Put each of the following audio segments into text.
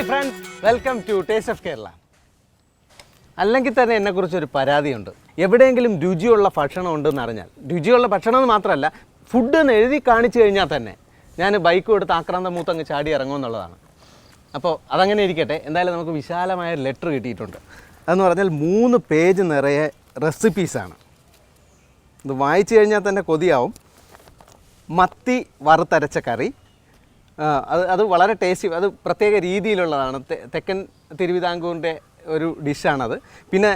Hi friends welcome to taste of Kerala അല്ലെങ്കിൽ തന്നെ എന്നെക്കുറിച്ചൊരു പരാതിയുണ്ട്. എവിടെയെങ്കിലും രുചിയുള്ള ഭക്ഷണം ഉണ്ടെന്ന് അറിഞ്ഞാൽ രുചിയുള്ള ഭക്ഷണം മാത്രമല്ല ഫുഡ് എന്ന് എഴുതി കാണിച്ചു കഴിഞ്ഞാൽ തന്നെ ഞാൻ ബൈക്ക് എടുത്ത് ആക്രാന്ത മൂത്തങ്ങ് ചാടി ഇറങ്ങുമെന്നുള്ളതാണ് അപ്പോൾ അതങ്ങനെ ഇരിക്കട്ടെ. എന്തായാലും നമുക്ക് വിശാലമായ ലെറ്റർ കിട്ടിയിട്ടുണ്ട്. അതെന്ന് പറഞ്ഞാൽ മൂന്ന് പേജ് നിറയെ റെസിപ്പീസാണ് ഇത് വായിച്ചു കഴിഞ്ഞാൽ തന്നെ കൊതിയാവും. മത്തി വറുത്തരച്ച കറി അത് അത് വളരെ ടേസ്റ്റി അത് പ്രത്യേക രീതിയിലുള്ളതാണ്. തെക്കൻ തിരുവിതാംകൂറിന്റെ ഒരു ഡിഷാണത്. പിന്നെ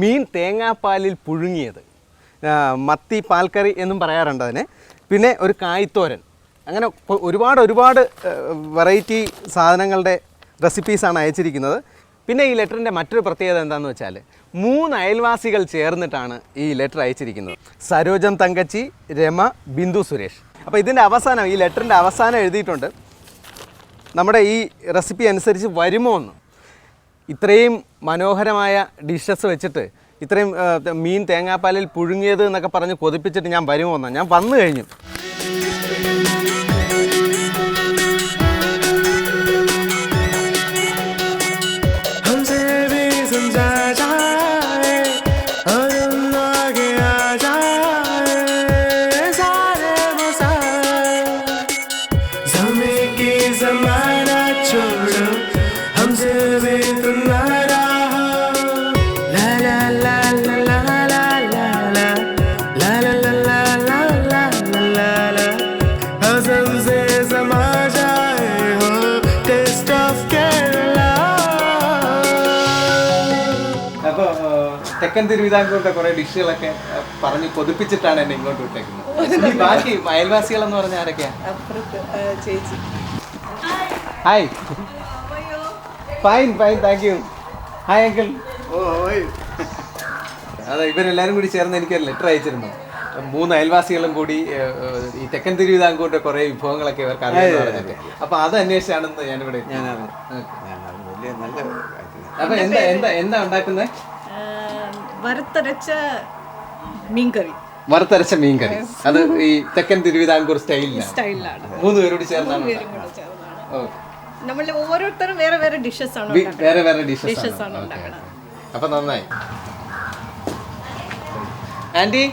മീൻ തേങ്ങാപ്പാലിൽ പുഴുങ്ങിയത്. മത്തി പാൽക്കറി എന്നും പറയാറുണ്ട് അതിനെ. പിന്നെ ഒരു കായ്ത്തോരൻ. അങ്ങനെ ഒരുപാട് ഒരുപാട് വെറൈറ്റി സാധനങ്ങളുടെ റെസിപ്പീസാണ് അയച്ചിരിക്കുന്നത്. പിന്നെ ഈ ലെറ്ററിന്റെ മറ്റൊരു പ്രത്യേകത എന്താണെന്ന് വെച്ചാൽ മൂന്ന് അയൽവാസികൾ ചേർന്നിട്ടാണ് ഈ ലെറ്റർ അയച്ചിരിക്കുന്നത്. സരോജം തങ്കച്ചി രമ ബിന്ദു സുരേഷ്. അപ്പോൾ ഇതിന്റെ അവസാനം ഈ ലെറ്ററിന്റെ അവസാനം എഴുതിയിട്ടുണ്ട്. നമ്മുടെ ഈ റെസിപ്പി അനുസരിച്ച് വരുമോ എന്ന്. ഇത്രയും മനോഹരമായ ഡിഷസ് വെച്ചിട്ട് ഇത്രയും മീൻ തേങ്ങാപ്പാലിൽ പുഴുങ്ങിയത് എന്നൊക്കെ പറഞ്ഞ് കൊതിപ്പിച്ചിട്ട് ഞാൻ വരുമോ എന്നാണ് ഞാൻ വന്നു കഴിഞ്ഞു. തിരുവിതാംകൂറിന്റെ കുറെ ഡിഷുകളൊക്കെ പറഞ്ഞ് കൊതിപ്പിച്ചിട്ടാണ് എന്നെ ഇങ്ങോട്ട് വിട്ടേക്കുന്നത്. ഈ ബാക്കി അയൽവാസികൾ എന്ന് പറഞ്ഞാൽ ആരൊക്കെയാ ചേച്ചി. Hi fine fine thank you hi uncle അതെ ഇവരെല്ലാരും കൂടി ചേർന്ന് എനിക്ക് ലെറ്റർ അയച്ചിരുന്നു. മൂന്ന് അയൽവാസികളും കൂടി ഈ തെക്കൻ തിരുവിതാംകൂറിന്റെ കുറെ വിഭവങ്ങളൊക്കെ ഇവർക്ക് അറിയാമെന്ന് പറഞ്ഞിട്ട്. അപ്പൊ അത് അന്വേഷിച്ചാണെന്ന് ഞാനിവിടെ ഞാനാണ്. അപ്പൊ എന്താ എന്താ എന്താ ഉണ്ടാക്കുന്നത്? വറുത്തരച്ച മീൻകറി. വറുത്തരച്ച മീൻകറി. അത് ഈ തെക്കൻ തിരുവിതാംകൂർ സ്റ്റൈലിലാണ്. മൂന്ന് പേരോട് ചേർന്നാണ് നമ്മൾ ഓരോരുത്തരും വേറെ വേറെ ഡിഷസ് ആണ് വേറെ വേറെ ഡിഷസ് ആണ്. അപ്പൊ നന്നായി. ആന്റി?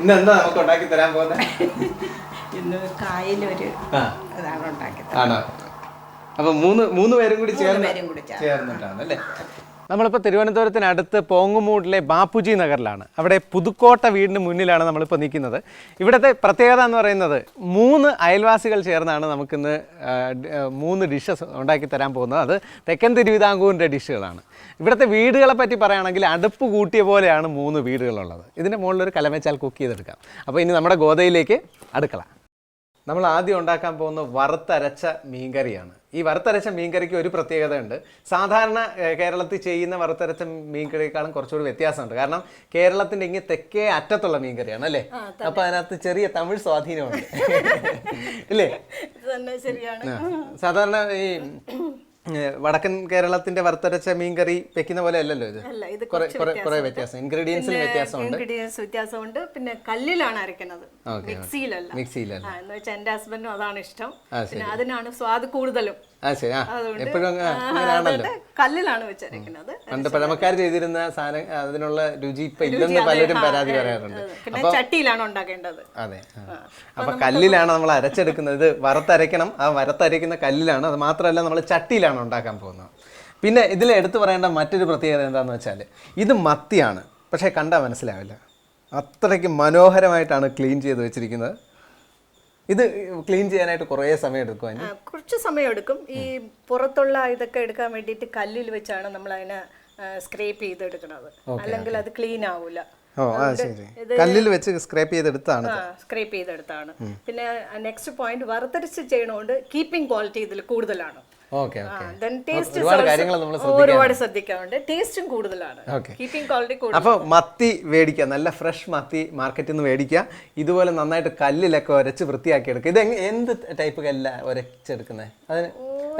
ഇന്ന് എന്താ നമുക്ക് ഉണ്ടാക്കി തരാൻ പോകുന്നത് ഇന്ന് കായലൊരു അതാണ് തരാം ആണോ? അപ്പൊ മൂന്ന് മൂന്ന് പേരും കൂടി ചേർന്ന്. ചേർന്നിട്ടാണ് അല്ലേ? നമ്മളിപ്പോൾ തിരുവനന്തപുരത്തിനടുത്ത് പോങ്ങുമൂടിലെ ബാപ്പുജി നഗറിലാണ്. അവിടെ പുതുക്കോട്ട വീടിന് മുന്നിലാണ് നമ്മളിപ്പോൾ നിൽക്കുന്നത്. ഇവിടുത്തെ പ്രത്യേകത എന്ന് പറയുന്നത് മൂന്ന് അയൽവാസികൾ ചേർന്നാണ് നമുക്കിന്ന് മൂന്ന് ഡിഷസ് ഉണ്ടാക്കി തരാൻ പോകുന്നത്. അത് തെക്കൻ തിരുവിതാംകൂറിന്റെ ഡിഷുകളാണ് ഇവിടുത്തെ വീടുകളെ പറ്റി പറയുകയാണെങ്കിൽ അടുപ്പ് കൂട്ടിയ പോലെയാണ് മൂന്ന് വീടുകളുള്ളത്. ഇതിന്റെ മുകളിലൊരു കലമേച്ചാൽ കുക്ക് ചെയ്തെടുക്കാം. അപ്പോൾ ഇനി നമ്മുടെ ഗോതയിലേക്ക് അടുക്കള. നമ്മൾ ആദ്യം ഉണ്ടാക്കാൻ പോകുന്ന വറുത്തരച്ച മീൻകറിയാണ്. ഈ വറുത്തരച്ച മീൻകറിക്ക് ഒരു പ്രത്യേകതയുണ്ട്. സാധാരണ കേരളത്തിൽ ചെയ്യുന്ന വറുത്തരച്ച മീൻകറിയേക്കാളും കുറച്ചുകൂടി വ്യത്യാസമുണ്ട്. കാരണം കേരളത്തിന്റെ ഇങ്ങനെ തെക്കേ അറ്റത്തുള്ള മീൻകറിയാണ് അല്ലേ? അപ്പൊ അതിനകത്ത് ചെറിയ തമിഴ് സ്വാധീനമുണ്ട്. അല്ലേ സാധാരണ ഈ വടക്കൻ കേരളത്തിന്റെ വറുത്തരച്ച മീൻകറി വെക്കുന്ന പോലെ അല്ലല്ലോ ഇത്? കുറെ വ്യത്യാസം. ഇൻഗ്രീഡിയൻസിന് വ്യത്യാസമുണ്ട്. ഇൻഗ്രീഡിയൻസ് വ്യത്യാസമുണ്ട്. പിന്നെ കല്ലിലാണ് അരയ്ക്കുന്നത്. ഓക്കെ മിക്സിയിലല്ല. മിക്സിയിലല്ല. എന്ന് വെച്ചാൽ എന്റെ ഹസ്ബൻഡും അതാണ് ഇഷ്ടം. പിന്നെ അതിനാണ് സ്വാദ് കൂടുതലും. ആ ശരി. ആ അതുകൊണ്ട് എപ്പോഴും അങ്ങനെയാണല്ലോ കല്ലിലാണ് പണ്ട് പഴമക്കാർ ചെയ്തിരുന്ന സാധനം അതിനുള്ള രുചി ഇപ്പൊ ഇല്ലെന്ന് പലരും പരാതി പറയാറുണ്ട്. പിന്നെ ചട്ടിയിലാണ് ഉണ്ടാക്കേണ്ടത്. അതെ. അപ്പൊ കല്ലിലാണ് നമ്മൾ അരച്ചെടുക്കുന്നത്. ഇത് വറുത്തരയ്ക്കണം. ആ വറുത്തരയ്ക്കുന്ന കല്ലിലാണ്. അത് മാത്രമല്ല നമ്മൾ ചട്ടിയിലാണ് ഉണ്ടാക്കാൻ പോകുന്നത്. പിന്നെ ഇതിൽ എടുത്തു പറയേണ്ട മറ്റൊരു പ്രത്യേകത എന്താണെന്ന് വെച്ചാൽ ഇത് മത്തിയാണ്. പക്ഷേ കണ്ടാൽ മനസ്സിലാവില്ല. അത്രയ്ക്ക് മനോഹരമായിട്ടാണ് ക്ലീൻ ചെയ്ത് വെച്ചിരിക്കുന്നത്. ഇത് ക്ലീൻ ചെയ്യാനായിട്ട് കുറേ സമയം എടുക്കും കുറച്ച് സമയം എടുക്കും. ഈ പുറത്തുള്ള ഇതൊക്കെ എടുക്കാൻ വേണ്ടിയിട്ട് കല്ലിൽ വെച്ചാണ് നമ്മൾ അതിനെ സ്ക്രേപ്പ് ചെയ്തെടുക്കുന്നത്. അല്ലെങ്കിൽ അത് ക്ലീൻ ആവൂല. കല്ലിൽ വെച്ച് സ്ക്രേപ്പ് ചെയ്തെടുത്താണ് സ്ക്രേപ്പ് ചെയ്തെടുത്താണ്. പിന്നെ നെക്സ്റ്റ് പോയിന്റ് വറുത്തരച്ച് ചെയ്യണോണ്ട് കീപ്പിംഗ് ക്വാളിറ്റി ഇതിൽ കൂടുതലാണ്. ഒരുപാട് ശ്രദ്ധിക്കാറുണ്ട്. ടേസ്റ്റും കൂടുതലാണ്. കീപ്പിംഗ് ക്വാളിറ്റി അപ്പോൾ മത്തി മേടിക്കുക നല്ല ഫ്രഷ് മത്തി മാർക്കറ്റിൽ നിന്ന് മേടിക്കുക ഇതുപോലെ നന്നായിട്ട് കല്ലിലൊക്കെ ഉരച്ച് വൃത്തിയാക്കി എടുക്കുക ഇത് എന്ത് ടൈപ്പ് കല്ല ഉരച്ചെടുക്കുന്നത് അതിന്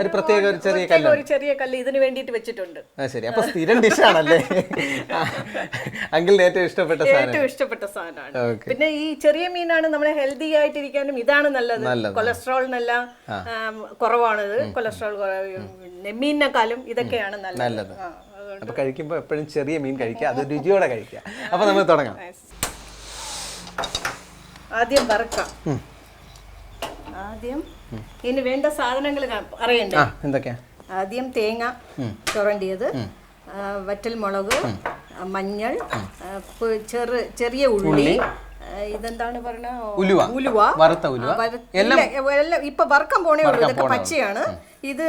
ഒരു പ്രത്യേക ഒരു ചെറിയ കല്ല് ഒരു ചെറിയ കല്ല് ഇതിന് വേണ്ടിയിട്ട് വെച്ചിട്ടുണ്ട്. ആ ശരി. അപ്പൊ സ്ഥിരം ഡിഷാണല്ലേ അങ്കിളിന് ഏറ്റവും ഇഷ്ടപ്പെട്ട ഏറ്റവും ഇഷ്ടപ്പെട്ട സാധനമാണ്. പിന്നെ ഈ ചെറിയ മീനാണ് നമ്മളെ ഹെൽത്തി ആയിട്ടിരിക്കാനും ഇതാണ് നല്ലത്. കൊളസ്ട്രോളിനെല്ലാം കുറവാണിത്. കൊളസ്ട്രോൾ കുറവ്. നെമ്മീനിനെക്കാളും ഇതൊക്കെയാണ് നല്ലത്. അപ്പൊ കഴിക്കുമ്പോൾ എപ്പോഴും ചെറിയ മീൻ കഴിക്കുക. അത് രുചിയോടെ കഴിക്കുക. അപ്പൊ നമുക്ക് തുടങ്ങാം. ആദ്യം വറക്കാം. ആദ്യം ഇതിന് വേണ്ട സാധനങ്ങൾ അറിയണ്ടേ എന്തൊക്കെയാ? ആദ്യം തേങ്ങ ചുരണ്ടിയത് വറ്റൽ മുളക് മഞ്ഞൾ ചെറു ചെറിയ ഉള്ളി. ഇതെന്താണ് പറഞ്ഞ? ഉലുവ. ഉലുവ. വറുത്ത ഉലുവ. എല്ലാം ഇപ്പൊ വറക്കാൻ പോണേ ഉള്ളൂ. ഇതൊക്കെ പച്ചയാണ്. ഇത്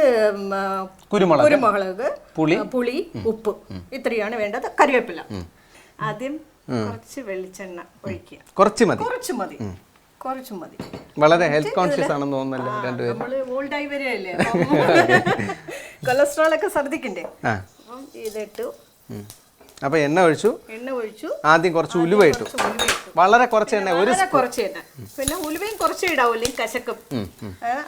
കുരുമുളക്. കുരുമുളക് പുളി. പുളി ഉപ്പ്. ഇത്രയാണ് വേണ്ടത്. കറിവേപ്പില. ആദ്യം കുറച്ച് വെളിച്ചെണ്ണ ഒഴിക്കുക. കുറച്ച് മതി. കുറച്ച് മതി. കുറച്ച് മതി. വളരെ ഹെൽത്ത് കോൺഷ്യസ് ആണെന്ന് തോന്നുന്നല്ലോ രണ്ടുപേരും? നമ്മൾ ഓൾഡായി വരികയല്ലേ കൊളസ്ട്രോൾ ഒക്കെ ശ്രദ്ധിക്കണ്ടേ? അപ്പം ഇതിട്ടു. അപ്പൊ എണ്ണ ഒഴിച്ചു. എണ്ണ ഒഴിച്ചു. ആദ്യം കുറച്ച് ഉലുവ ഇട്ടു. വളരെ കുറച്ച് എണ്ണ. ഒരു കുറച്ച് എണ്ണ. പിന്നെ ഉലുവയും കുറച്ച് ഇടാവൂല്ലേ കശക്കും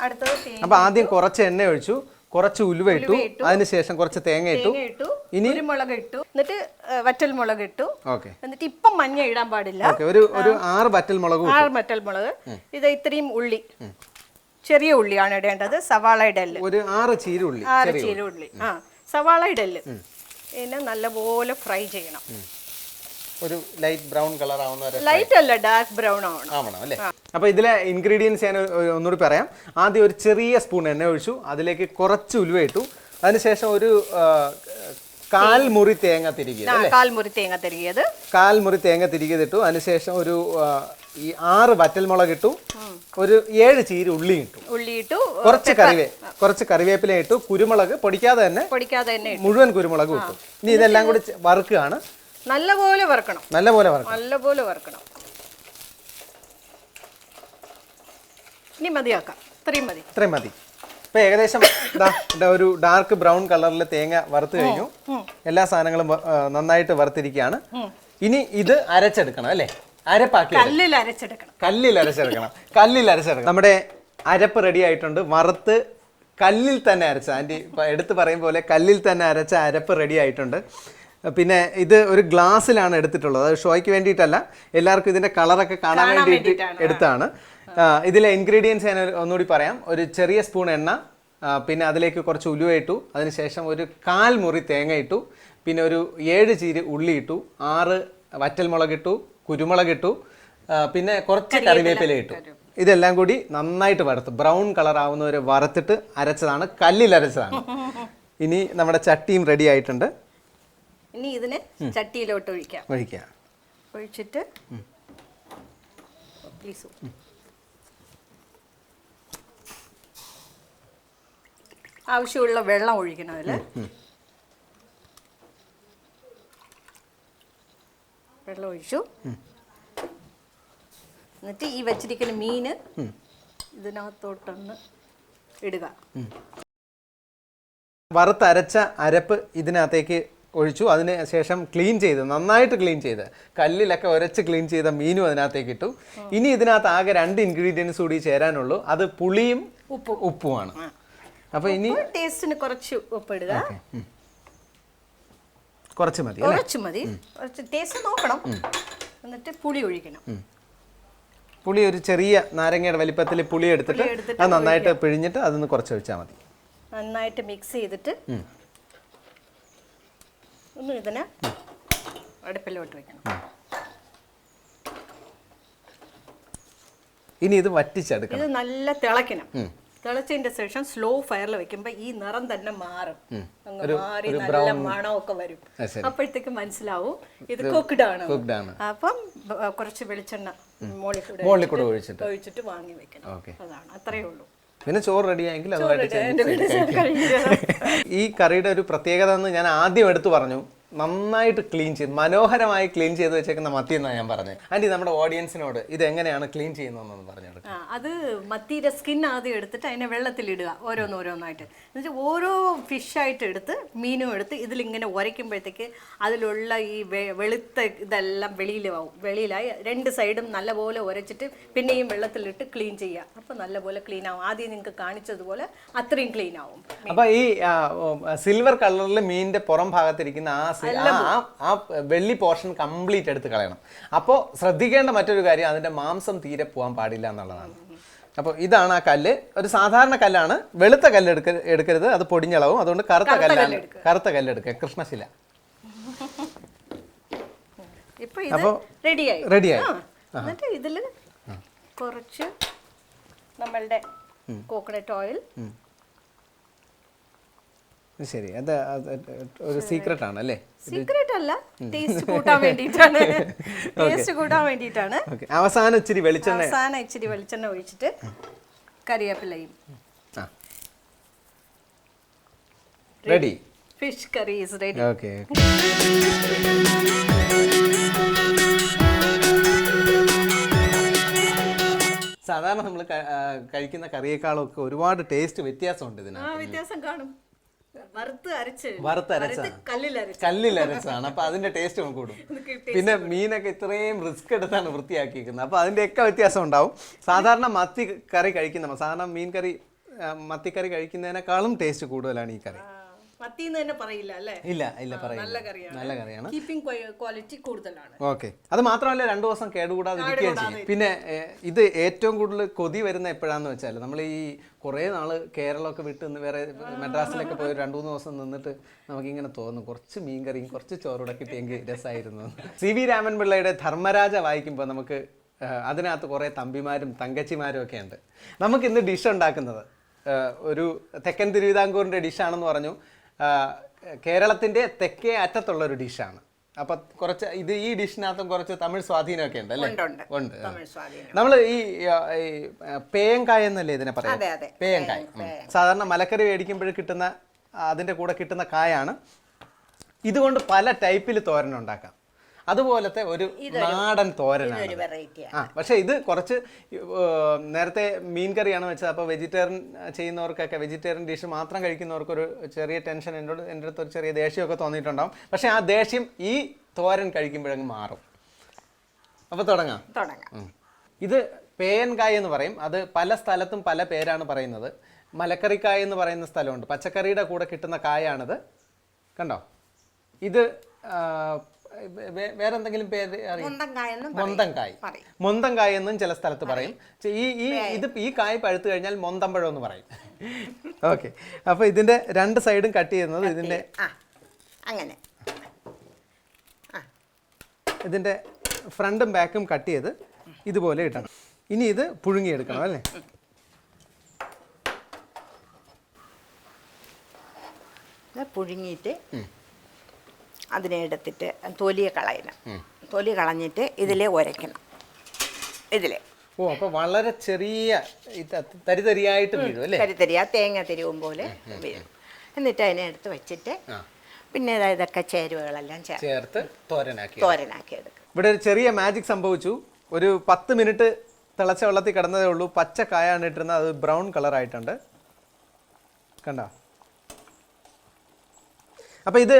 അടുത്തത് അപ്പൊ ആദ്യം കുറച്ച് എണ്ണ ഒഴിച്ചു. കുറച്ച് ഉലുവ ഇട്ടു. അതിനുശേഷം കുറച്ച് തേങ്ങ ഇട്ടു. ഇനി മുളക് ഇട്ടു. എന്നിട്ട് വറ്റൽ മുളക് ഇട്ടു. ഓക്കെ. എന്നിട്ട് ഇപ്പം മഞ്ഞ ഇടാൻ പാടില്ല. ഒരു ഒരു ആറ് വറ്റൽ മുളക് ആറ് വറ്റൽ മുളക്. ഇത് ഇത്രയും ഉള്ളി. ചെറിയ ഉള്ളിയാണ് ഇടേണ്ടത്. സവാള ഇടൽ. ഒരു ആറ് ചീരുള്ളി. ആറ് ചീരുള്ളി. ആ. സവാള ഇടൽ. പിന്നെ നല്ലപോലെ ഫ്രൈ ചെയ്യണം. ഒരു ലൈറ്റ് ബ്രൗൺ കളർ ആവുന്ന വരെ ലൈറ്റ് അല്ല ഡാർക്ക് ബ്രൗൺ ആവണം. ആവണം അല്ലേ? അപ്പൊ ഇതിലെ ഇൻഗ്രീഡിയൻസ് ഞാൻ ഒന്നുകൂടി പറയാം. ആദ്യം ഒരു ചെറിയ സ്പൂൺ എണ്ണ ഒഴിച്ചു അതിലേക്ക് കുറച്ച് ഉലുവ ഇട്ടു. അതിനുശേഷം ഒരു ആ, കാൽ മുറി തേങ്ങ തിരികെ കാൽമുറി തേങ്ങ തിരികിയത്. കാൽമുറി തേങ്ങ തിരികെ ഇട്ടു അതിനുശേഷം ഒരു ഈ ആറ് വറ്റൽമുളക് ഇട്ടു ഒരു ഏഴ് ചീര ഉള്ളി ഇട്ടു ഉള്ളി ഇട്ടു കുറച്ച് കറിവേ കുറച്ച് കറിവേപ്പില ഇട്ടു. കുരുമുളക് പൊടിക്കാതെ തന്നെ പൊടിക്കാതെ തന്നെ മുഴുവൻ കുരുമുളക് ഇട്ടു. ഇനി ഇതെല്ലാം കൂടി വറുക്കുകയാണ്. നല്ലപോലെ വറുക്കണം. നല്ലപോലെ വറുക്കണം. നല്ലപോലെ വറുക്കണം. ഇനി മതിയാക്കാം. ഇത്രയും മതി. ഇത്രയും മതി. ഇപ്പൊ ഏകദേശം ഒരു ഡാർക്ക് ബ്രൗൺ കളറിൽ തേങ്ങ വറുത്ത് കഴിഞ്ഞു. എല്ലാ സാധനങ്ങളും നന്നായിട്ട് വറുത്തിരിക്കുകയാണ്. ഇനി ഇത് അരച്ചെടുക്കണം അല്ലേ? അരപ്പാക്കി കല്ലിൽ അരച്ചെടുക്കണം. കല്ലിൽ അരച്ചെടുക്കണം. കല്ലിൽ അരച്ചെടുക്കണം. നമ്മുടെ അരപ്പ് റെഡി ആയിട്ടുണ്ട്. വറുത്ത് കല്ലിൽ തന്നെ അരച്ച. ആന്റി എടുത്ത് പറയും പോലെ കല്ലിൽ തന്നെ അരച്ച അരപ്പ് റെഡി ആയിട്ടുണ്ട്. പിന്നെ ഇത് ഒരു ഗ്ലാസ്സിലാണ് എടുത്തിട്ടുള്ളത്. അത് ഷോയ്ക്ക് വേണ്ടിയിട്ടല്ല. എല്ലാവർക്കും ഇതിന്റെ കളറൊക്കെ കാണാൻ വേണ്ടിയിട്ട് എടുത്താണ്. ഇതിലെ ഇൻഗ്രീഡിയൻസ് ഞാൻ ഒന്നുകൂടി പറയാം. ഒരു ചെറിയ സ്പൂൺ എണ്ണ പിന്നെ അതിലേക്ക് കുറച്ച് ഉലുവ ഇട്ടു. അതിനുശേഷം ഒരു കാൽ മുറി തേങ്ങ ഇട്ടു. പിന്നെ ഒരു ഏഴ് ചീര് ഉള്ളി ഇട്ടു. ആറ് വറ്റൽമുളക് ഇട്ടു കുരുമുളക് ഇട്ടു പിന്നെ കുറച്ച് കറിവേപ്പില. ഇട്ടു. ഇതെല്ലാം കൂടി നന്നായിട്ട് വറുത്ത് ബ്രൗൺ കളർ ആവുന്നവരെ വറുത്തിട്ട് അരച്ചതാണ്. കല്ലിൽ അരച്ചതാണ്. ഇനി നമ്മുടെ ചട്ടിയും റെഡി ആയിട്ടുണ്ട്. ഇനി ഇതിനെ ചട്ടിയിലോട്ട് ഒഴിക്കാം. ഒഴിക്കാം ഒഴിച്ചിട്ട് പ്ലീസ് ആവശ്യമുള്ള വെള്ളം ഒഴിക്കണം അതിൽ വെള്ളം ഒഴിച്ചു. എന്നിട്ട് ഈ വെച്ചിരിക്കുന്ന മീൻ ഇതിനകത്തോട്ടൊന്ന് ഇടുക. വറുത്തരച്ച അരപ്പ് ഇതിനകത്തേക്ക് ഒഴിച്ചു. അതിന് ശേഷം ക്ലീൻ ചെയ്ത് നന്നായിട്ട് ക്ലീൻ ചെയ്ത് കല്ലിലൊക്കെ ഉരച്ച് ക്ലീൻ ചെയ്ത മീനും അതിനകത്തേക്ക് ഇട്ടു. ഇനി ഇതിനകത്ത് ആകെ രണ്ട് ഇൻഗ്രീഡിയൻസ് കൂടി ചേരാനുള്ളൂ. അത് പുളിയും ഉപ്പും. ഉപ്പുമാണ്. അപ്പൊ ഇനി ടേസ്റ്റിന് കുറച്ച് ഉപ്പിടുക. കുറച്ച് മതി കുറച്ച് മതി. കുറച്ച് ടേസ്റ്റ് നോക്കണം. എന്നിട്ട് പുളി ഒഴിക്കണം. പുളി ഒരു ചെറിയ നാരങ്ങയുടെ വലിപ്പത്തിൽ പുളി എടുത്തിട്ട് പുളി എടുത്തിട്ട് അത് നന്നായിട്ട് പിഴിഞ്ഞിട്ട് അതൊന്ന് കുറച്ച് ഒഴിച്ചാൽ മതി. നന്നായിട്ട് മിക്സ് ചെയ്തിട്ട് ഒന്ന് ഇതിനെ അടുപ്പിലോട്ട് വെക്കണം. ഇനി ഇത് വറ്റിച്ചെടുക്കണം. ഇത് നല്ല തിളയ്ക്കണം. തിളച്ചതിന്റെ ശേഷം സ്ലോ ഫയറിൽ വെക്കുമ്പോൾ ഈ നിറം തന്നെ മാറും. അങ്ങ് മാറി നല്ല മണമൊക്കെ വരും. അപ്പോഴത്തേക്ക് മനസ്സിലാവും ഇത് കുക്ക്ഡ് ആണ്. അപ്പം കുറച്ച് വെളിച്ചെണ്ണ മോളിൽ കൂടെ ഒഴിച്ചിട്ട്. ഒഴിച്ചിട്ട് വാങ്ങി വെക്കണം. അതാണ്. അത്രയേ ഉള്ളൂ. പിന്നെ ചോറ് റെഡി ആയെങ്കിൽ അതുമായിട്ട് ഈ കറിയുടെ ഒരു പ്രത്യേകത എന്ന് ഞാൻ ആദ്യം എടുത്തു പറഞ്ഞു. നന്നായിട്ട് ക്ലീൻ ചെയ്ത് മനോഹരമായി ക്ലീൻ ചെയ്ത് വെച്ചേക്കുന്ന മത്തി എന്നാണ് ഞാൻ പറഞ്ഞത് ആന്റി നമ്മുടെ ഓഡിയൻസിനോട് ഇത് എങ്ങനെയാണ് ക്ലീൻ ചെയ്യുന്നതെന്ന് പറഞ്ഞു അത് മത്തിയുടെ സ്കിൻ ആദ്യം എടുത്തിട്ട് അതിനെ വെള്ളത്തിലിടുക ഓരോന്നോരോന്നായിട്ട്. എന്നുവെച്ചാൽ ഓരോ ഫിഷായിട്ട് എടുത്ത് മീനും എടുത്ത് ഇതിലിങ്ങനെ ഉരയ്ക്കുമ്പോഴത്തേക്ക് അതിലുള്ള ഈ വെളുത്ത ഇതെല്ലാം വെളിയിലാവും വെളിയിലായി രണ്ട് സൈഡും നല്ലപോലെ ഉരച്ചിട്ട് പിന്നെയും വെള്ളത്തിലിട്ട് ക്ലീൻ ചെയ്യുക. അപ്പോൾ നല്ലപോലെ ക്ലീൻ ആവും. ആദ്യം നിങ്ങൾക്ക് കാണിച്ചതുപോലെ അത്രയും ക്ലീൻ ആവും. അപ്പോൾ ഈ സിൽവർ കളറിൽ മീനിന്റെ പുറം ഭാഗത്തിരിക്കുന്ന ആ ആ വെള്ളി പോർഷൻ കംപ്ലീറ്റ് എടുത്ത് കളയണം. അപ്പോൾ ശ്രദ്ധിക്കേണ്ട മറ്റൊരു കാര്യം അതിന്റെ മാംസം തീരെ പോകാൻ പാടില്ല എന്നുള്ളതാണ്. അപ്പോൾ ഇതാണ് ആ കല്ല്. ഒരു സാധാരണ കല്ലാണ്. വെളുത്ത കല്ല് എടുക്ക എടുക്കരുത്. അത് പൊടിഞ്ഞളവും. അതുകൊണ്ട് കറുത്ത കല്ലാണ്. കറുത്ത കല്ല് എടുക്കുക. കൃഷ്ണശില. ഇപ്പൊ ഇത് അപ്പൊ റെഡിയായി റെഡിയായി. എന്നിട്ട് ഇതിൽ കുറച്ച് നമ്മളുടെ കോക്കനട്ട് ഓയിൽ ശരി. അത് ഒരു സീക്രട്ട് ആണ് അല്ലേ സീക്രട്ട് അല്ല. ടേസ്റ്റ് കൂട്ടാൻ വേണ്ടിയിട്ടാണ്. ടേസ്റ്റ് കൂട്ടാൻ വേണ്ടിയിട്ടാണ്. അവസാനം ഇച്ചിരി വെളിച്ചെണ്ണ. അവസാനം ഇച്ചിരി വെളിച്ചെണ്ണ ഒഴിച്ചിട്ട് കറിവേപ്പിലയും ready fish curry is ready okay സാധാരണ നമ്മൾ കഴിക്കുന്ന കറിയേക്കാളും ഒക്കെ ഒരുപാട് ടേസ്റ്റ് വ്യത്യാസമുണ്ട് ഇതിനകത്ത്. വ്യത്യാസം കാണും. അരച്ചതാണ് അപ്പൊ അതിന്റെ ടേസ്റ്റ് നമുക്ക് കൂടും. പിന്നെ മീനൊക്കെ ഇത്രയും റിസ്ക് എടുത്താണ് വൃത്തിയാക്കിയിരിക്കുന്നത്. അപ്പൊ അതിന്റെയൊക്കെ വ്യത്യാസം ഉണ്ടാവും. സാധാരണ മത്തി കറി കഴിക്കുന്ന സാധാരണ മീൻ കറി മത്തിക്കറി കഴിക്കുന്നതിനേക്കാളും ടേസ്റ്റ് കൂടുതലാണ് ഈ കറി. മത്തി എന്ന് തന്നെ പറയില്ല അല്ലേ? ഇല്ല ഇല്ല നല്ല കറിയാണ്. നല്ല കറിയാണ്. കീപ്പിംഗ് ക്വാളിറ്റി കൂടുതലാണ്. ഓക്കെ അത് മാത്രമല്ല രണ്ടു ദിവസം കേടുകൂടാതിരിക്കുകയും ചെയ്യും. പിന്നെ ഇത് ഏറ്റവും കൂടുതൽ കൊതി വരുന്ന എപ്പോഴാന്ന് വെച്ചാൽ നമ്മൾ ഈ കുറേ നാൾ കേരളമൊക്കെ വിട്ട് നിന്ന് വേറെ മദ്രാസിലൊക്കെ പോയി രണ്ടു മൂന്ന് ദിവസം നിന്നിട്ട് നമുക്കിങ്ങനെ തോന്നും കുറച്ച് മീൻകറിയും കുറച്ച് ചോറൂടെ കിട്ടിയെങ്കിൽ രസമായിരുന്നു സി വി രാമൻ പിള്ളയുടെ ധർമ്മരാജ വായിക്കുമ്പോൾ നമുക്ക് അതിനകത്ത് കുറേ തമ്പിമാരും തങ്കച്ചിമാരും ഒക്കെ ഉണ്ട്. നമുക്ക് ഇന്ന് ഡിഷ് ഉണ്ടാക്കുന്നത് ഒരു തെക്കൻ തിരുവിതാംകൂറിന്റെ ഡിഷാണെന്ന് പറഞ്ഞു. കേരളത്തിന്റെ തെക്കേ അറ്റത്തുള്ള ഒരു ഡിഷാണ്. അപ്പൊ കുറച്ച് ഇത് ഈ ഡിഷിനകത്തും കുറച്ച് തമിഴ് സ്വാധീനമൊക്കെ ഉണ്ട് അല്ലേ? ഉണ്ട്. നമ്മൾ ഈ പേയങ്കായ എന്നല്ലേ ഇതിനെ പറയാം. പേയങ്കായ. സാധാരണ മലക്കറി മേടിക്കുമ്പോൾ കിട്ടുന്ന അതിന്റെ കൂടെ കിട്ടുന്ന കായാണ്. ഇതുകൊണ്ട് പല ടൈപ്പിൽ തോരൻ ഉണ്ടാക്കാം അതുപോലത്തെ ഒരു നാടൻ തോരനാണ് ആ പക്ഷേ ഇത് കുറച്ച് നേരത്തെ മീൻ കറിയാണ് വെച്ചത്. അപ്പോൾ വെജിറ്റേറിയൻ ചെയ്യുന്നവർക്കൊക്കെ വെജിറ്റേറിയൻ ഡിഷ് മാത്രം കഴിക്കുന്നവർക്കൊരു ചെറിയ ടെൻഷൻ എന്നോട് എന്റെ അടുത്ത് ഒരു ചെറിയ ദേഷ്യമൊക്കെ തോന്നിയിട്ടുണ്ടാവും. പക്ഷേ ആ ദേഷ്യം ഈ തോരൻ കഴിക്കുമ്പോഴങ്ങ് മാറും. അപ്പോൾ തുടങ്ങാം. തുടങ്ങാം. ഇത് പേയൻകായ എന്ന് പറയും. അത് പല സ്ഥലത്തും പല പേരാണ് പറയുന്നത്. മലക്കറിക്കായ എന്ന് പറയുന്ന സ്ഥലമുണ്ട്. പച്ചക്കറിയുടെ കൂടെ കിട്ടുന്ന കായാണിത്. കണ്ടോ? ഇത് ആ, വേ- വേറെ എന്തെങ്കിലും പേര് മൊന്തങ്കായ്. മൊന്തങ്കായ് എന്നും ചില സ്ഥലത്ത് പറയും. ഈ ഈ ഇത് ഈ കായ് പഴുത്തു കഴിഞ്ഞാൽ മൊന്തമ്പഴം എന്ന് പറയും. ഓക്കെ. അപ്പോൾ ഇതിന്റെ രണ്ട് സൈഡും കട്ട് ചെയ്യുന്നത് ഇതിന്റെ അങ്ങനെ. ഇതിന്റെ ഫ്രണ്ടും ബാക്കും കട്ട് ചെയ്ത് ഇതുപോലെ ഇടണം. ഇനി ഇത് പുഴുങ്ങിയെടുക്കണം അല്ലേ? പുഴുങ്ങിയിട്ട് അതിനെ എടുത്തിട്ട് തൊലിയെ കളയണം. തൊലി കളഞ്ഞിട്ട് ഇതിലെ ഉരയ്ക്കണം ഇതിലെ. ഓ അപ്പൊ വളരെ ചെറിയ തരിതരിയായിട്ട് വീഴും അല്ലേ? തരിതരിയ തേങ്ങ തിരിവും പോലെ വീഴും. എന്നിട്ട് അതിനെ എടുത്ത് വെച്ചിട്ട് പിന്നെ ഇതാ ഇതൊക്കെ ചേരുവകളെല്ലാം ചേർത്ത് തോരനാക്കി തോരനാക്കി എടുക്കും. ഇവിടെ ഒരു ചെറിയ മാജിക് സംഭവിച്ചു. ഒരു പത്ത് മിനിറ്റ് തിളച്ച വെള്ളത്തിൽ കിടന്നതേ ഉള്ളൂ. പച്ച കായാണ് ഇട്ടിരുന്നത്. അത് ബ്രൗൺ കളർ ആയിട്ടുണ്ട് കണ്ടോ? അപ്പോൾ ഇത്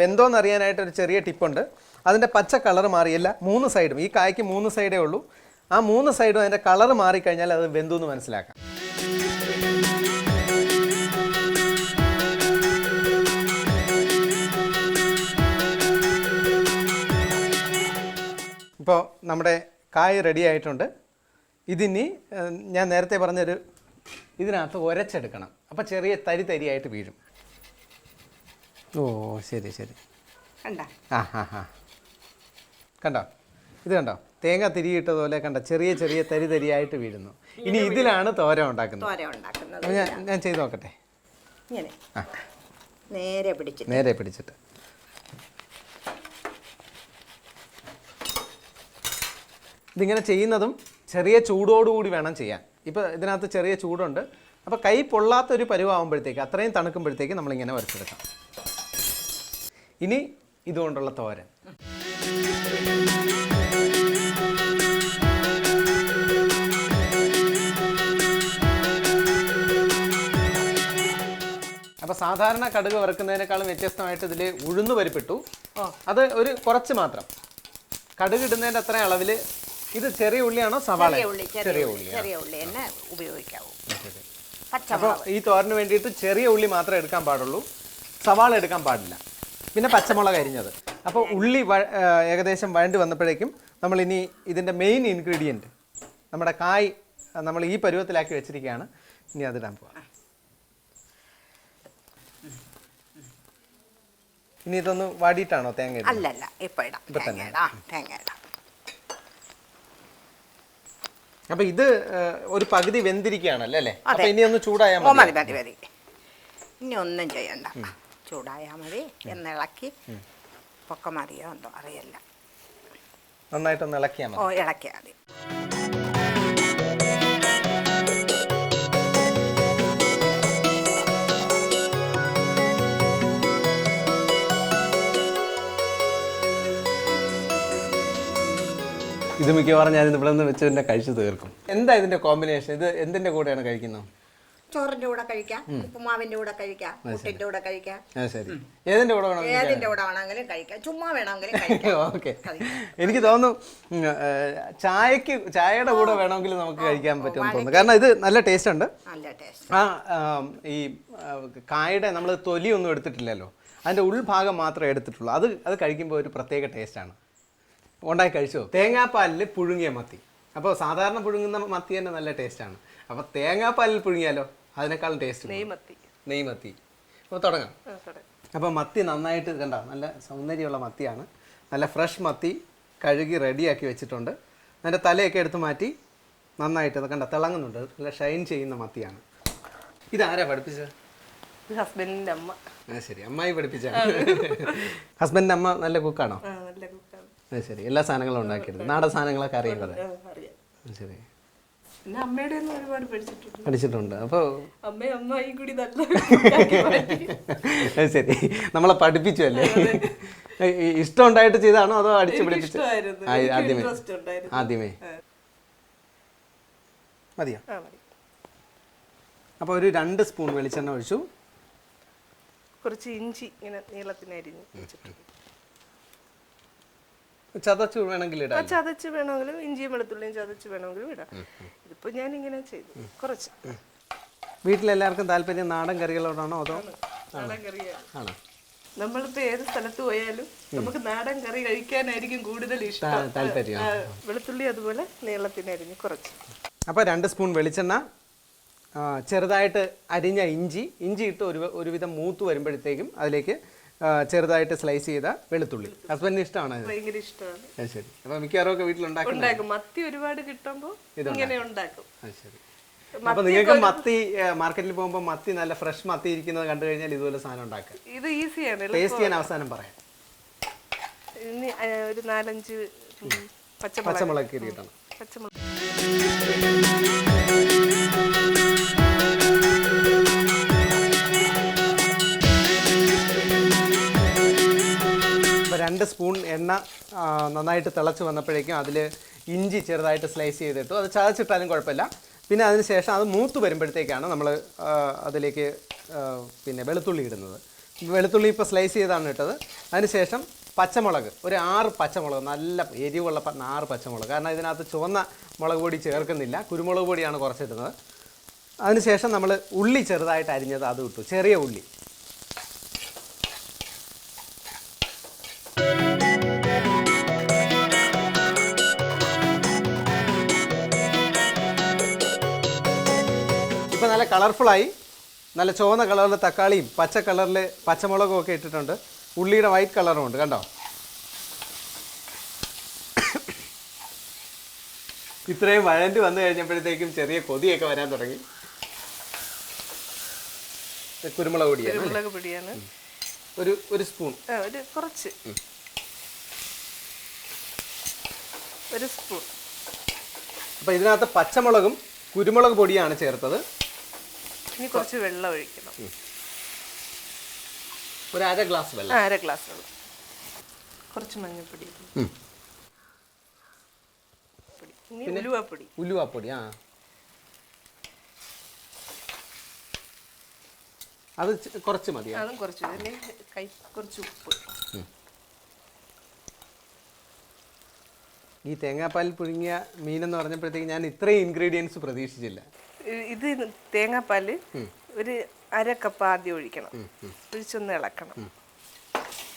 വെന്തോന്ന് അറിയാനായിട്ട് ഒരു ചെറിയ ടിപ്പുണ്ട്. അതിന്റെ പച്ച കളർ മാറിയില്ല. മൂന്ന് സൈഡും. ഈ കായ്ക്ക് മൂന്ന് സൈഡേ ഉള്ളൂ. ആ മൂന്ന് സൈഡും അതിന്റെ കളർ മാറിക്കഴിഞ്ഞാൽ അത് വെന്തു എന്ന് മനസ്സിലാക്കാം. ഇപ്പോൾ നമ്മുടെ കായ് റെഡി ആയിട്ടുണ്ട്. ഇതിനി ഞാൻ നേരത്തെ പറഞ്ഞൊരു ഇതിനകത്ത് ഒരച്ചെടുക്കണം. അപ്പോൾ ചെറിയ തരി തരിയായിട്ട് വീഴും. ഓ ശരി ശരി. കണ്ടോ? ആ ഹാ ഹാ കണ്ടോ? ഇത് കണ്ടോ? തേങ്ങ തിരിയിട്ടതുപോലെ കണ്ട? ചെറിയ ചെറിയ തരി തരിയായിട്ട് വീഴുന്നു. ഇനി ഇതിലാണ് തോര ഉണ്ടാക്കുന്നത്. തോര ഉണ്ടാക്കുന്നത്. ഞാൻ ഞാൻ ചെയ്ത് നോക്കട്ടെ? ഇങ്ങനെ. ആ. നേരെ നേരെ പിടിച്ചിട്ട്. ഇതിങ്ങനെ ചെയ്യുന്നതും ചെറിയ ചൂടോടുകൂടി വേണം ചെയ്യാൻ. ഇപ്പോൾ ഇതിനകത്ത് ചെറിയ ചൂടുണ്ട്. അപ്പോൾ കൈ പൊള്ളാത്തൊരു പരുവാകുമ്പോഴത്തേക്ക് അത്രയും തണുക്കുമ്പോഴത്തേക്ക് നമ്മളിങ്ങനെ വരച്ചെടുക്കാം ഇനി ഇതുകൊണ്ടുള്ള തോരൻ. അപ്പൊ സാധാരണ കടുക് വറുക്കുന്നതിനേക്കാളും വ്യത്യസ്തമായിട്ട് ഇതിൽ ഉഴുന്ന് പരിപ്പിട്ടു. അത് ഒരു കുറച്ച് മാത്രം. കടുക് ഇടുന്നതിന്റെ അത്ര അളവിൽ ഇത് ചെറിയ ഉള്ളിയാണോ സവാള ചെറിയ ഉള്ളി ചെറിയ ഉള്ളി തന്നെ ഉപയോഗിക്കാവൂ. അപ്പോൾ ഈ തോരന് വേണ്ടിയിട്ട് ചെറിയ ഉള്ളി മാത്രമേ എടുക്കാൻ പാടുള്ളൂ. സവാള എടുക്കാൻ പാടില്ല. പിന്നെ പച്ചമുളക് അരിഞ്ഞത്. അപ്പോൾ ഉള്ളി ഏകദേശം വഴണ്ട് വന്നപ്പോഴേക്കും നമ്മൾ ഇനി ഇതിന്റെ മെയിൻ ഇൻഗ്രീഡിയന്റ് നമ്മുടെ കായ് നമ്മൾ ഈ പരുവത്തിലാക്കി വെച്ചിരിക്കുകയാണ്. ഇനി അതിടാൻ പോവാം. ഇനി ഇതൊന്ന് വാടിയിട്ടാണോ തേങ്ങ? അല്ലല്ല ഇപ്പൊ ഇടാം. ഇപ്പൊ തേങ്ങ തന്നെ. ഇടാം തേങ്ങ ഇടാം. അപ്പൊ ഇത് ഒരു പകുതി വെന്തിരിക്കുകയാണല്ലോ അല്ലേ. അപ്പൊ ഇനി ഒന്ന് ചൂടായാൽ മതി മതി മതി. ഇനി ഒന്നും ചെയ്യണ്ട. ചൂടായാൽ മതി എന്നിളക്കി പൊക്ക മതിയോ എന്തോ അറിയില്ല. നന്നായിട്ടൊന്ന് ഇളക്കിയാൽ മതി. ഓ ഇളക്കിയാൽ മതി. ഇത് മിക്കവാറും ഞാൻ ഇവിടെ നിന്ന് വെച്ച് തന്നെ കഴിച്ചു തീർക്കും. എന്താ ഇതിന്റെ കോമ്പിനേഷൻ ഇത് എന്തിന്റെ കൂടെയാണ് കഴിക്കുന്നത്? ചോറിന്റെ കൂടെ കഴിക്കാം ഉപ്പുമാവിന്റെ കൂടെ കഴിക്കാം പുട്ടിന്റെ കൂടെ കഴിക്കാം. ശരി. ഏതിന്റെ കൂടെ വേണം ഏതിന്റെ കൂടെ വേണമെങ്കിലും കഴിക്കാം. ചുമ്മാ വേണമെങ്കിലും കഴിക്കാം. ഓക്കെ. എനിക്ക് തോന്നുന്നു ചായക്ക് ചായയുടെ കൂടെ വേണമെങ്കിലും നമുക്ക് കഴിക്കാൻ പറ്റുമെന്ന് തോന്നുന്നു. കാരണം ഇത് നല്ല ടേസ്റ്റ് ഉണ്ട്. നല്ല ടേസ്റ്റ് ആ ഈ കായുടെ നമ്മൾ തൊലി ഒന്നും എടുത്തിട്ടില്ലല്ലോ. അതിന്റെ ഉൾഭാഗം മാത്രമേ എടുത്തിട്ടുള്ളൂ. അത് അത് കഴിക്കുമ്പോൾ ഒരു പ്രത്യേക ടേസ്റ്റാണ് ഉണ്ടാക്കി കഴിച്ചോ? തേങ്ങാപ്പാലിൽ പുഴുങ്ങിയ മത്തി. അപ്പോൾ സാധാരണ പുഴുങ്ങുന്ന മത്തി തന്നെ നല്ല ടേസ്റ്റാണ് അപ്പോൾ തേങ്ങാപ്പാലിൽ പുഴുങ്ങിയാലോ? അതിനേക്കാളും ടേസ്റ്റ് നെയ്മത്തി നെയ്മത്തി അപ്പോൾ തുടങ്ങാം. അപ്പോൾ മത്തി നന്നായിട്ട് കണ്ട നല്ല സൗന്ദര്യമുള്ള മത്തിയാണ്. നല്ല ഫ്രഷ് മത്തി കഴുകി റെഡിയാക്കി വെച്ചിട്ടുണ്ട്. അതിന്റെ തലയൊക്കെ എടുത്ത് മാറ്റി നന്നായിട്ട് അത് കണ്ട തിളങ്ങുന്നുണ്ട്. നല്ല ഷൈൻ ചെയ്യുന്ന മത്തിയാണ്. ഇതാരാ പഠിപ്പിച്ചത്? ഹസ്ബൻഡിന്റെ അമ്മ. ആ ശരി അമ്മായി പഠിപ്പിച്ചാണ്. ഹസ്ബൻഡിന്റെ അമ്മ നല്ല കുക്കാണോ ആ, ശരി എല്ലാ സാധനങ്ങളും ഉണ്ടാക്കിയെടുക്കും നാടൻ സാധനങ്ങളൊക്കെ അറിയാം. അത് ശരി. പിന്നെ അമ്മയുടെ ഒന്നും ഒരുപാട് പഠിച്ചിട്ടുണ്ട്. പഠിച്ചിട്ടുണ്ട്. അപ്പോൾ അമ്മ അമ്മായും കൂടി നല്ല ശരി. നമ്മളെ പഠിപ്പിച്ചു അല്ലേ ഇഷ്ടം ഉണ്ടായിട്ട് ചെയ്താണോ അതോ അടിച്ചു പിടിപ്പിച്ചു? ആദ്യമേ. ആദ്യമേ. മതിയോ. അപ്പോൾ ഒരു രണ്ട് സ്പൂൺ വെളിച്ചെണ്ണ ഒഴിച്ചു. കുറച്ച് ഇഞ്ചി ഇങ്ങനെ നീളത്തിന് അരിഞ്ഞ് വെച്ചിട്ടുണ്ട്. ചതച്ചു വേണമെങ്കിൽ ഇടാം. ചതച്ച് വേണമെങ്കിലും ഇഞ്ചിയും വെളുത്തുള്ളിയും ചതച്ച് വേണമെങ്കിലും ഇടാം. ഇതിപ്പോ ഞാൻ ഇങ്ങനെ ചെയ്തു. കുറച്ച്. വീട്ടിലെല്ലാവർക്കും താല്പര്യം നാടൻ കറികളോടാണോ അതോ നാടൻ കറിയാണ്. ആണോ. നമ്മളിപ്പോ ഏത് സ്ഥലത്ത് പോയാലും നമുക്ക് നാടൻ കറി കഴിക്കാനായിരിക്കും കൂടുതൽ ഇഷ്ടം. താല്പര്യം. വെളുത്തുള്ളി അതുപോലെ നീളത്തിനായിരുന്നു കുറച്ച്. അപ്പോൾ രണ്ട് സ്പൂൺ വെളിച്ചെണ്ണ ചെറുതായിട്ട് അരിഞ്ഞ ഇഞ്ചി. ഇഞ്ചി ഇട്ട് ഒരു ഒരുവിധം മൂത്ത് വരുമ്പോഴത്തേക്കും അതിലേക്ക് ചെറുതായിട്ട് സ്ലൈസ് ചെയ്ത വെളുത്തുള്ളി. ഹസ്ബൻഡിന് ഇഷ്ടമാണ് അപ്പൊ ഭയങ്കര ഇഷ്ടമാണ്. അത് ശരി. അപ്പോൾ മിക്കവാറും ഒക്കെ വീട്ടിലുണ്ടാക്കുന്ന ഉണ്ടാക്കും. മത്തി ഒരുപാട് കിട്ടുമ്പോൾ ഇങ്ങനെ ഉണ്ടാക്കും. ശരി. നിങ്ങൾക്ക് മത്തി മാർക്കറ്റിൽ പോകുമ്പോൾ മത്തി നല്ല ഫ്രഷ് മത്തി ഇരിക്കുന്നത് കണ്ടു കഴിഞ്ഞാൽ ഇതുപോലെ സാധനം ഉണ്ടാക്കാം ഇത് ഈസിയാണ് ടേസ്റ്റ് ചെയ്യാൻ അവസാനം പറയാം. ഇനി ഒരു നാലഞ്ച് പച്ചമുളക്. പച്ചമുളക് കിട്ടണം. പച്ചമുളക്. രണ്ട് സ്പൂൺ എണ്ണ നന്നായിട്ട് തിളച്ച് വന്നപ്പോഴേക്കും അതിൽ ഇഞ്ചി ചെറുതായിട്ട് സ്ലൈസ് ചെയ്തിട്ടു. അത് ചതച്ചിട്ടാലും കുഴപ്പമില്ല. പിന്നെ അതിന് ശേഷം അത് മൂത്ത് വരുമ്പോഴത്തേക്കാണ് നമ്മൾ അതിലേക്ക് പിന്നെ വെളുത്തുള്ളി ഇടുന്നത്. വെളുത്തുള്ളി ഇപ്പോൾ സ്ലൈസ് ചെയ്താണ് ഇട്ടത്. അതിനുശേഷം പച്ചമുളക് ഒരു ആറ് പച്ചമുളക് നല്ല എരിവുള്ള ആറ് പച്ചമുളക്. കാരണം ഇതിനകത്ത് ചുവന്ന മുളക് പൊടി ചേർക്കുന്നില്ല. കുരുമുളക് പൊടിയാണ് കുറച്ചിടുന്നത്. അതിനുശേഷം നമ്മൾ ഉള്ളി ചെറുതായിട്ട് അരിഞ്ഞത് അത് ഇട്ടു. ചെറിയ ഉള്ളി. കളർഫുള്ളായി. നല്ല ചുവന്ന കളറിലെ തക്കാളിയും പച്ച കളറിൽ പച്ചമുളകും ഒക്കെ ഇട്ടിട്ടുണ്ട്. ഉള്ളിയുടെ വൈറ്റ് കളറും ഉണ്ട് കണ്ടോ? ഇത്രയും വഴണ്ടി വന്നു കഴിഞ്ഞപ്പോഴത്തേക്കും ചെറിയ കൊതിയൊക്കെ വരാൻ തുടങ്ങി. കുരുമുളക് പൊടിയാണ് കുരുമുളക് പൊടിയാണ്. ഒരു ഒരു സ്പൂൺ. ഒരു കുറച്ച്. ഒരു സ്പൂൺ. അപ്പോൾ ഇതിനകത്ത് പച്ചമുളകും കുരുമുളക് പൊടിയാണ് ചേർത്തത്. ഇനി കുറച്ച് വെള്ളം ഒഴിക്കണം. ഒരു അര ഗ്ലാസ് വെള്ളം. അര ഗ്ലാസ് വെള്ളം. കുറച്ച് മഞ്ഞൾപ്പൊടി ഇനി ഉലുവപ്പൊടി. ഉലുവാപ്പൊടി ആ. അത് കുറച്ച് മതി അതും കുറച്ച് കൈ കുറച്ച് ഉപ്പ് ഈ തേങ്ങാപ്പാൽ പുഴുങ്ങിയ മീനെന്ന് പറഞ്ഞപ്പോഴത്തേക്ക് ഞാൻ ഇത്രയും ഇൻഗ്രീഡിയൻസ് പ്രതീക്ഷിച്ചില്ല. ഇത് തേങ്ങാപ്പാൽ ഒരു അര കപ്പ് ആദ്യം ഒഴിക്കണം. ഒഴിച്ചൊന്ന് ഇളക്കണം.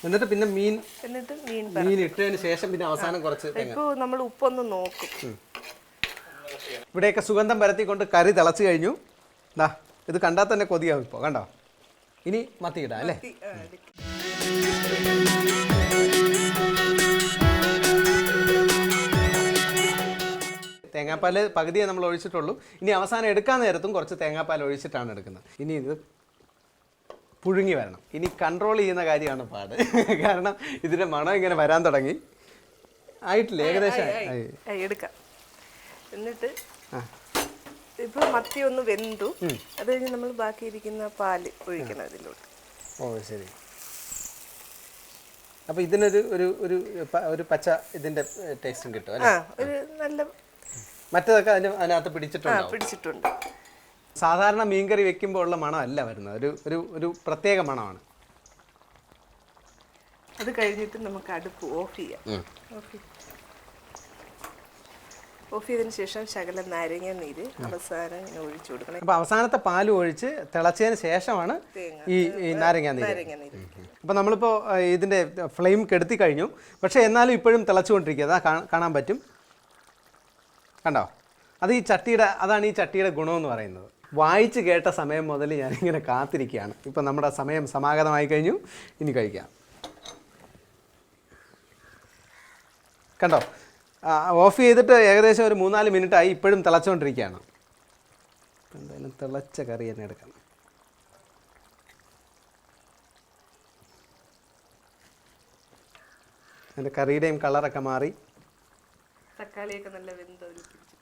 എന്നിട്ട് പിന്നെ മീൻ എന്നിട്ട് മീൻ മീൻ ഇട്ടതിന് ശേഷം പിന്നെ അവസാനം കുറച്ച് ഇപ്പോൾ നമ്മൾ ഉപ്പൊന്ന് നോക്കും. ഇവിടെയൊക്കെ സുഗന്ധം പരത്തിക്കൊണ്ട് കറി തിളച്ച് കഴിഞ്ഞു. ദാ ഇത് കണ്ടാൽ തന്നെ കൊതിയാവും ഇപ്പോൾ കണ്ടോ? ഇനി മത്തി ഇടാം അല്ലേ? തേങ്ങാപ്പാൽ പകുതിയെ നമ്മൾ ഒഴിച്ചിട്ടുള്ളൂ. ഇനി അവസാനം എടുക്കാൻ നേരത്തും കുറച്ച് തേങ്ങാപ്പാൽ ഒഴിച്ചിട്ടാണ് എടുക്കുന്നത്. ഇനി ഇത് പുഴുങ്ങി വരണം. ഇനി കൺട്രോൾ ചെയ്യുന്ന കാര്യമാണ് പാട്. കാരണം ഇതിന്റെ മണം ഇങ്ങനെ വരാൻ തുടങ്ങി. ആയിട്ടില്ല? ഏകദേശം. എടുക്കാം. എന്നിട്ട് ഇപ്പോൾ ഇപ്പൊ മത്തി ഒന്ന് വെന്തു. അത് കഴിഞ്ഞ് നമ്മൾ ബാക്കി ഇരിക്കുന്ന പാൽ ഒഴിക്കണം അതിലോട്ട് ഓ ശരി. അപ്പോൾ ഇതിനൊരു ഒരു ഒരു പച്ച ഇതിന്റെ ടേസ്റ്റും കിട്ടും അല്ലേ? ഒരു നല്ല മറ്റേതൊക്കെ അതിന് അതിനകത്ത് ആ പിടിച്ചിട്ടുണ്ടാവും പിടിച്ചിട്ടുണ്ട്. സാധാരണ മീൻകറി വെക്കുമ്പോൾ ഉള്ള മണമല്ല വരുന്നത്. ഒരു ഒരു ഒരു പ്രത്യേക മണമാണ്. അത് കഴിഞ്ഞിട്ട് നമുക്ക് അടുപ്പ് ഓഫ് ചെയ്യാം. ഓഫ് ഓഫ് ചെയ്തതിന് ശേഷം ശകലം നാരങ്ങ നീര് അവസാനം ഇങ്ങനെ ഒഴിച്ചു കൊടുക്കണം. അപ്പോൾ അവസാനത്തെ പാൽ ഒഴിച്ച് തിളച്ചതിന് ശേഷമാണ് ഈ ഈ നാരങ്ങ നീര്. നാരങ്ങ നീര് അപ്പോൾ നമ്മളിപ്പോൾ ഇതിന്റെ ഫ്ലെയിം കെടുത്തി കഴിഞ്ഞു. പക്ഷേ എന്നാലും ഇപ്പോഴും തിളച്ചുകൊണ്ടിരിക്കുക. അതാ കാണാൻ പറ്റും. കണ്ടോ? അത് ഈ ചട്ടിയുടെ അതാണ് ഈ ചട്ടിയുടെ ഗുണമെന്ന് പറയുന്നത്. വായിച്ച് കേട്ട സമയം മുതൽ ഞാനിങ്ങനെ കാത്തിരിക്കുകയാണ്. ഇപ്പം നമ്മുടെ സമയം സമാഗതമായി കഴിഞ്ഞു. ഇനി കഴിക്കാം. കണ്ടോ? ഓഫ് ചെയ്തിട്ട് ഏകദേശം ഒരു മൂന്നാൽ മിനിറ്റായി ഇപ്പോഴും തിളച്ചുകൊണ്ടിരിക്കുകയാണ് എന്തായാലും തിളച്ച കറി തന്നെ എടുക്കണം. അതിന്റെ കറിയുടെയും കളറൊക്കെ മാറി. തക്കാളിയൊക്കെ നല്ല വെന്ത് അതിൽ പിടിച്ചിട്ട്.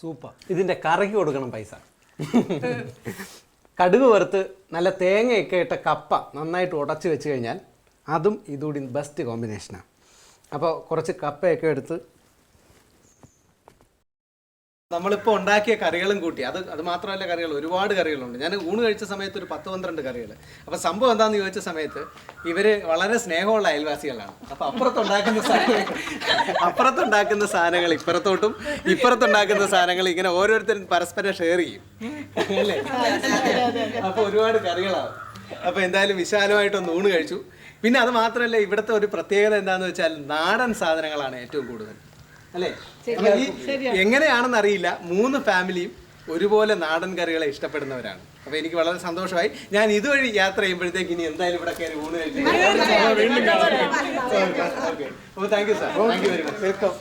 സൂപ്പർ. ഇതിന്റെ കറിക്ക് കൊടുക്കണം പൈസ. കടുക് വറുത്ത് നല്ല തേങ്ങയൊക്കെ ഇട്ട കപ്പ നന്നായിട്ട് ഉടച്ച് വെച്ച് കഴിഞ്ഞാൽ അതും ഇതുകൂടി ബെസ്റ്റ് കോമ്പിനേഷനാണ് അപ്പോൾ കുറച്ച് കപ്പയൊക്കെ എടുത്ത് നമ്മളിപ്പോൾ ഉണ്ടാക്കിയ കറികളും കൂട്ടി. അത് അത് മാത്രമല്ല കറികൾ ഒരുപാട് കറികളുണ്ട്. ഞാൻ ഊണ് കഴിച്ച സമയത്ത് ഒരു പത്ത് പന്ത്രണ്ട് കറികൾ അപ്പോൾ സംഭവം എന്താണെന്ന് ചോദിച്ച സമയത്ത് ഇവർ വളരെ സ്നേഹമുള്ള അയൽവാസികളാണ്. അപ്പോൾ അപ്പുറത്തുണ്ടാക്കുന്ന സാധനങ്ങൾ അപ്പുറത്തുണ്ടാക്കുന്ന സാധനങ്ങൾ ഇപ്പുറത്തോട്ടും ഇപ്പുറത്തുണ്ടാക്കുന്ന സാധനങ്ങൾ ഇങ്ങനെ ഓരോരുത്തരും പരസ്പരം ഷെയർ ചെയ്യും. അല്ലേ? അപ്പോൾ ഒരുപാട് കറികളാവും അപ്പോൾ എന്തായാലും വിശാലമായിട്ടൊന്ന് ഊണ് കഴിച്ചു. പിന്നെ അത് മാത്രമല്ല ഇവിടുത്തെ ഒരു പ്രത്യേകത എന്താണെന്ന് വെച്ചാൽ നാടൻ സാധനങ്ങളാണ് ഏറ്റവും കൂടുതൽ. അല്ലേ? എങ്ങനെയാണെന്ന് അറിയില്ല. മൂന്ന് ഫാമിലിയും ഒരുപോലെ നാടൻ കറികളെ ഇഷ്ടപ്പെടുന്നവരാണ്. അപ്പൊ എനിക്ക് വളരെ സന്തോഷമായി. ഞാൻ ഇതുവഴി യാത്ര ചെയ്യുമ്പോഴത്തേക്ക് ഇനി എന്തായാലും ഇവിടെ കയറി ഊണ് കഴിക്കും അപ്പോൾ thank you sir thank you very much welcome